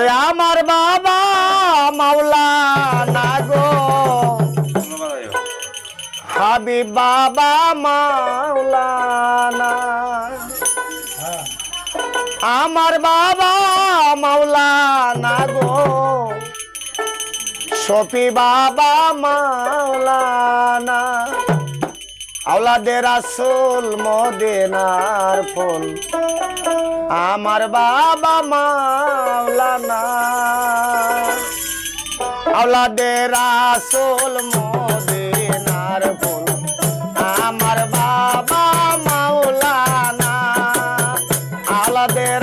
ওরে আমার বাবা মাওলা নাগো হাবি বাবা মাওলা আমার বাবা মাওলা নাগো সফি বাবা, মাওলানা। আওলাদের আসল মদিনার ফুল। আমার বাবা মাওলানা। আওলাদের আসল মদিনার ফুল। আমার বাবা মাওলা না আওলাদের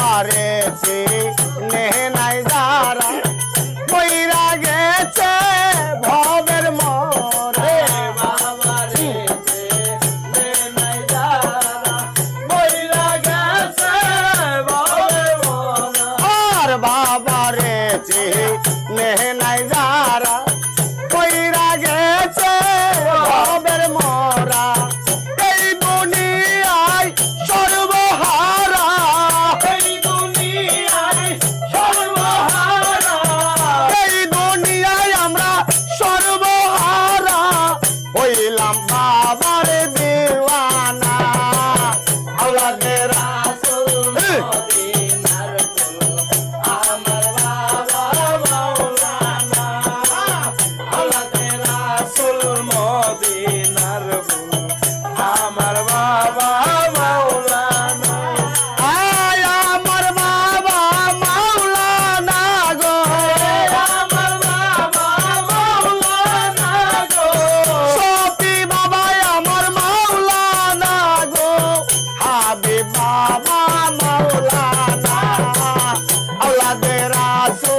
बारे से नहीं जा रहा कोई abraço.